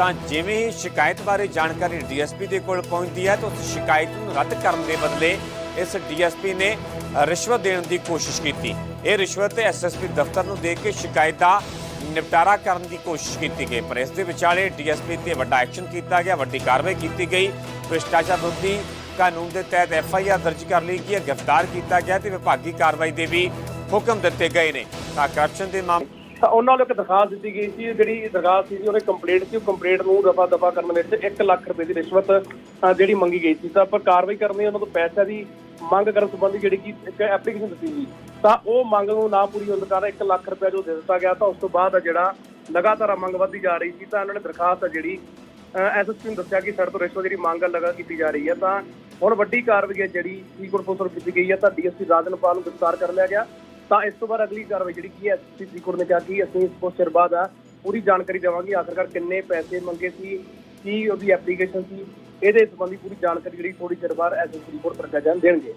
ਤਾਂ ਜਿਵੇਂ ਹੀ ਸ਼ਿਕਾਇਤ ਬਾਰੇ ਜਾਣਕਾਰੀ ਡੀਐਸਪੀ ਦੇ ਕੋਲ ਪਹੁੰਚਦੀ ਹੈ ਤਾਂ ਉਸ ਸ਼ਿਕਾਇਤ ਨੂੰ ਰੱਦ ਕਰਨ ਦੇ ਬਦਲੇ ਇਸ ਡੀਐਸਪੀ ਨੇ ਰਿਸ਼ਵਤ ਦੇਣ ਦੀ ਕੋਸ਼ਿਸ਼ ਕੀਤੀ। ਇਹ ਰਿਸ਼ਵਤ ਐਸਐਸਪੀ ਦਫ਼ਤਰ ਨੂੰ ਦੇ ਕੇ ਸ਼ਿਕਾਇਤ ਦਾ ਨਿਪਟਾਰਾ ਕਰਨ ਦੀ ਕੋਸ਼ਿਸ਼ ਕੀਤੀ ਗਈ, ਪਰ ਇਸ ਦੇ ਵਿਚਾਲੇ ਡੀਐਸਪੀ ਤੇ ਵੱਡਾ ਐਕਸ਼ਨ ਕੀਤਾ ਗਿਆ, ਵੱਡੀ ਕਾਰਵਾਈ ਕੀਤੀ ਗਈ। ਭ੍ਰਿਸ਼ਟਾਚਾਰ ਵਿਰੋਧੀ ਕਾਨੂੰਨ ਦੇ ਤਹਿਤ ਐਫਆਈਆਰ ਦਰਜ ਕਰ ਲਈ ਗਈ ਹੈ, ਗ੍ਰਿਫਤਾਰ ਕੀਤਾ ਗਿਆ ਤੇ ਵਿਭਾਗੀ ਕਾਰਵਾਈ ਦੇ ਵੀ ਹੁਕਮ ਦਿੱਤੇ ਗਏ ਨੇ। ਤਾਂ ਕਰਪਸ਼ਨ ਦੇ ਮਾਮਲੇ ਤਾਂ ਉਹਨਾਂ ਨੂੰ ਇੱਕ ਦਰਖਾਸਤ ਦਿੱਤੀ ਗਈ ਸੀ, ਜਿਹੜੀ ਦਰਖਾਸਤ ਸੀ ਉਹਨੇ ਕੰਪਲੇਂਟ ਸੀ, ਉਹ ਕੰਪਲੇਂਟ ਨੂੰ ਰਫਾ ਦਫਾ ਕਰਨ ਵਿੱਚ 1 ਲੱਖ ਰੁਪਏ ਦੀ ਰਿਸ਼ਵਤ ਜਿਹੜੀ ਮੰਗੀ ਗਈ ਸੀ। ਤਾਂ ਪਰ ਕਾਰਵਾਈ ਕਰਨ ਲਈ ਉਹਨਾਂ ਤੋਂ ਪੈਸਿਆਂ ਦੀ ਮੰਗ ਕਰਨ ਸੰਬੰਧੀ ਜਿਹੜੀ ਕਿ ਇੱਕ ਐਪਲੀਕੇਸ਼ਨ ਦਿੱਤੀ ਸੀ। ਤਾਂ ਉਹ ਮੰਗ ਨੂੰ ਨਾ ਪੂਰੀ ਹੋਣ ਕਾਰਨ 1 ਲੱਖ ਰੁਪਏ ਜੋ ਦੇ ਦਿੱਤਾ ਗਿਆ, ਤਾਂ ਉਸ ਤੋਂ ਬਾਅਦ ਜਿਹੜਾ ਲਗਾਤਾਰ ਮੰਗ ਵੱਧਦੀ ਜਾ ਰਹੀ ਸੀ, ਤਾਂ ਉਹਨਾਂ ਨੇ ਦਰਖਾਸਤ ਆ ਜਿਹੜੀ ਐਸਐਸਪੀ ਨੂੰ ਦੱਸਿਆ ਕਿ ਸਾਡੇ ਤੋਂ ਰਿਸ਼ਵਤ ਜਿਹੜੀ ਮੰਗ ਆ, ਲਗਾ ਕੀਤੀ ਜਾ ਰਹੀ ਹੈ। ਤਾਂ ਹੁਣ ਵੱਡੀ ਕਾਰਵਾਈ ਹੈ ਜਿਹੜੀ ਫਰੀਦਕੋਟ ਪੁਲਿਸ ਵੱਲੋਂ ਕੀਤੀ ਗਈ ਹੈ, ਤਾਂ ਡੀਐਸਪੀ ਰਾਜਨਪਾਲ ਨੂੰ ਗ੍ਰਿਫਤਾਰ ਕਰ ਲਿਆ ਗਿਆ। ਤਾਂ ਇਸ ਤੋਂ ਬਾਅਦ ਅਗਲੀ ਕਾਰਵਾਈ ਜਿਹੜੀ ਕੀ ਹੈ ਐਸਪੀ ਫਰੀਦਕੋਟ ਨੇ ਕਿਹਾ ਕਿ ਅਸੀਂ ਇਸ ਤੋਂ ਸਿਰ ਬਾਅਦ ਆ ਪੂਰੀ ਜਾਣਕਾਰੀ ਦੇਵਾਂਗੇ ਆਖਰਕਾਰ ਕਿੰਨੇ ਪੈਸੇ ਮੰਗੇ ਸੀ, ਕੀ ਉਹਦੀ ਐਪਲੀਕੇਸ਼ਨ ਸੀ, ਇਹਦੇ ਸੰਬੰਧੀ ਪੂਰੀ ਜਾਣਕਾਰੀ ਜਿਹੜੀ ਥੋੜੀ ਚਿਰ ਬਾਅਦ ਐਸਪੀ ਫਰੀਦਕੋਟ ਪ੍ਰਕਾਸ਼ ਜਾਨ ਦੇਣਗੇ।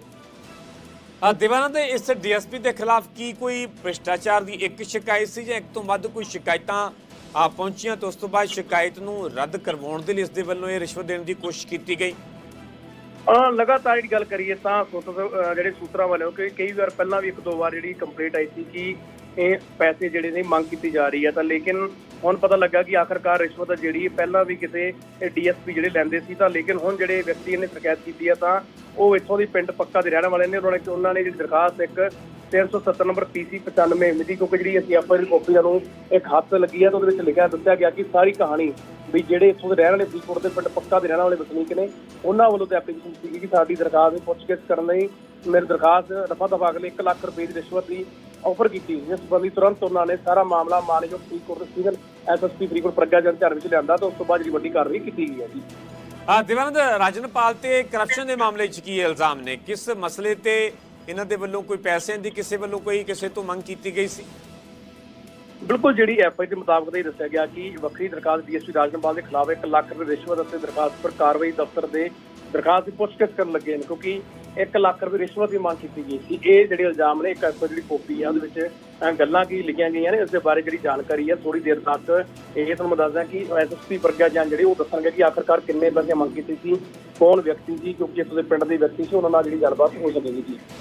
ਆ ਦਿਵਾਨੰਦ ਇਸ ਡੀਐਸਪੀ ਦੇ ਖਿਲਾਫ ਕੀ ਕੋਈ ਭ੍ਰਿਸ਼ਟਾਚਾਰ ਦੀ ਇੱਕ ਸ਼ਿਕਾਇਤ ਸੀ ਜਾਂ ਇੱਕ ਤੋਂ ਵੱਧ ਕੋਈ ਸ਼ਿਕਾਇਤਾਂ ਆ ਪਹੁੰਚੀਆਂ ਤੇ ਉਸ ਤੋਂ ਬਾਅਦ ਸ਼ਿਕਾਇਤ ਨੂੰ ਰੱਦ ਕਰਵਾਉਣ ਦੇ ਲਈ ਇਸ ਦੇ ਵੱਲੋਂ ਇਹ ਰਿਸ਼ਵਤ ਦੇਣ ਦੀ ਕੋਸ਼ਿਸ਼ ਕੀਤੀ ਗਈ? ਅਹ ਲਗਾਤਾਰ ਜਿਹੜੀ ਗੱਲ ਕਰੀਏ ਤਾਂ ਸੁੱਤ ਜਿਹੜੇ ਸੂਤਰਾਂ ਵੱਲੋਂ ਕਿ ਕਈ ਵਾਰ ਪਹਿਲਾਂ ਵੀ ਇੱਕ ਦੋ ਵਾਰ ਜਿਹੜੀ ਕੰਪਲੀਟ ਆਈ ਸੀ ਕਿ ਇਹ ਪੈਸੇ ਜਿਹੜੇ ਨੇ ਮੰਗ ਕੀਤੀ ਜਾ ਰਹੀ ਹੈ ਤਾਂ ਲੇਕਿਨ ਹੁਣ ਪਤਾ ਲੱਗਾ ਕਿ ਆਖਰਕਾਰ ਰਿਸ਼ਵਤ ਜਿਹੜੀ ਪਹਿਲਾਂ ਵੀ ਕਿਤੇ ਡੀਐਸਪੀ ਜਿਹੜੇ ਲੈਂਦੇ ਸੀ ਤਾਂ ਲੇਕਿਨ ਹੁਣ ਜਿਹੜੇ ਵਿਅਕਤੀ ਨੇ ਸ਼ਿਕਾਇਤ ਕੀਤੀ ਹੈ ਤਾਂ ਉਹ ਇੱਥੋਂ ਦੀ ਪਿੰਡ ਪੱਕਾ ਦੇ ਰਹਿਣ ਵਾਲੇ ਨੇ, ਉਹਨਾਂ ਨੇ ਉਹਨਾਂ ਨੇ ਜਿਹੜੀ ਦਰਖਾਸਤ ਇੱਕ 370 ਨੰਬਰ ਪੀਸੀ 95 ਮਿਤੀ ਕਿਉਂਕਿ ਜਿਹੜੀ ਅਸੀਂ ਆਪਾਂ ਦੀ ਕਾਪੀ ਨੂੰ ਇੱਕ ਹੱਥ ਲੱਗੀ ਹੈ ਤਾਂ ਉਹਦੇ ਵਿੱਚ ਲਿਖਿਆ, ਦੱਸਿਆ ਗਿਆ ਕਿ ਸਾਰੀ ਕਹਾਣੀ ਵੀ ਜਿਹੜੇ ਇੱਥੋਂ ਦੇ ਰਹਿਣ ਵਾਲੇ ਫਰੀਦਕੋਟ ਦੇ ਪਿੰਡ ਪੱਕਾ ਦੇ ਰਹਿਣ ਵਾਲੇ ਵਸਨੀਕ ਨੇ, ਉਹਨਾਂ ਵੱਲੋਂ ਤੇ ਐਪਲੀਕੇਸ਼ਨ ਸੀ ਕਿ ਸਾਡੀ ਦਰਖਾਸਤ ਦੀ ਪੁੱਛਗਿੱਛ ਕਰਨ ਲਈ ਮੇਰੀ ਦਰਖਾਸਤ ਰਫਾ ਦਫਾ ਅਗਲੇ 1 ਲੱਖ ਰੁਪਏ ਦੀ ਰਿਸ਼ਵਤ ਦੀ ਆਫਰ ਕੀਤੀ ਜਿਸ ਸੰਬੰਧੀ ਤੁਰੰਤ ਉਹਨਾਂ ਨੇ ਸਾਰਾ ਮਾਮਲਾ ਮਾਨਯੋਗ ਫਰੀਦਕੋਟ ਦੇ ਸਿਵਲ ਐਸਐਸਪੀ ਫਰੀਦਕੋਟ ਪ੍ਰਗਿਆ ਜਨ ਧਿਆਨ ਵਿੱਚ ਲਿਆਂਦਾ ਤਾਂ ਉਸ ਤੋਂ ਬਾਅਦ ਜਿਹੜੀ ਵੱਡੀ ਕਾਰਵਾਈ ਕੀਤੀ ਗਈ ਹੈ ਜੀ। ਆ ਦਿਵਾਨੰਦ ਰਾਜਨਪਾਲ ਤੇ ਕਰਪਸ਼ਨ ਦੇ ਮਾਮਲੇ 'ਚ ਕੀ ਇਲਜ਼ਾਮ ਨੇ? ਕਿਸ ਮਸਲੇ ਤੇ ਇਹਨਾਂ ਦੇ ਵੱਲੋਂ ਕੋਈ ਪੈਸਿਆਂ ਦੀ ਕਿਸੇ ਵੱਲੋਂ ਕੋਈ ਕਿਸੇ ਤੋਂ ਮੰਗ ਕੀਤੀ ਗਈ ਸੀ? ਬਿਲਕੁਲ ਜਿਹੜੀ ਐਫਆਈ ਦੇ ਮੁਤਾਬਕ ਤਾਂ ਇਹ ਦੱਸਿਆ ਗਿਆ ਕਿ ਵੱਖਰੀ ਦਰਖਾਸਤ ਡੀਐਸਪੀ ਰਾਜਨਪਾਲ ਦੇ ਖਿਲਾਫ 1 ਲੱਖ ਰੁਪਏ ਰਿਸ਼ਵਤ ਅਤੇ ਦਰਖਾਸਤ ਪਰ ਕਾਰਵਾਈ ਦਫ਼ਤਰ ਦੇ ਦਰਖਾਸਤ ਦੀ ਪੁੱਛਗਿੱਛ ਕਰਨ ਲੱਗੇ ਨੇ, ਕਿਉਂਕਿ 1 ਲੱਖ ਰੁਪਏ ਰਿਸ਼ਵਤ ਦੀ ਮੰਗ ਕੀਤੀ ਗਈ ਸੀ। ਇਹ ਜਿਹੜੇ ਇਲਜ਼ਾਮ ਨੇ, ਇੱਕ ਜਿਹੜੀ ਕਾਪੀ ਆ, ਉਹਦੇ ਵਿੱਚ ਗੱਲਾਂ ਕੀ ਲਿਖੀਆਂ ਗਈਆਂ ਨੇ ਇਸ ਦੇ ਬਾਰੇ ਜਿਹੜੀ ਜਾਣਕਾਰੀ ਹੈ ਥੋੜੀ ਦੇਰ ਤੱਕ ਇਹ ਤੁਹਾਨੂੰ ਮੈਂ ਦੱਸਦਾ ਕਿ ਐਸਐਸਪੀ ਪ੍ਰਗਿਆ ਜਾਂ ਜਿਹੜੇ ਉਹ ਦੱਸਣਗੇ ਕਿ ਆਖਰਕਾਰ ਕਿੰਨੇ ਪੈਸੇ ਮੰਗ ਕੀਤੀ ਸੀ, ਕੌਣ ਵਿਅਕਤੀ ਸੀ, ਕਿਉਂਕਿ ਇਸ ਦੇ ਪਿੰਡ ਦੇ ਵਿਅਕਤੀ ਸੀ, ਉਹਨਾਂ ਨਾਲ ਜਿਹੜੀ ਗੱਲਬਾਤ ਹੋ ਸਕੇਗੀ ਜੀ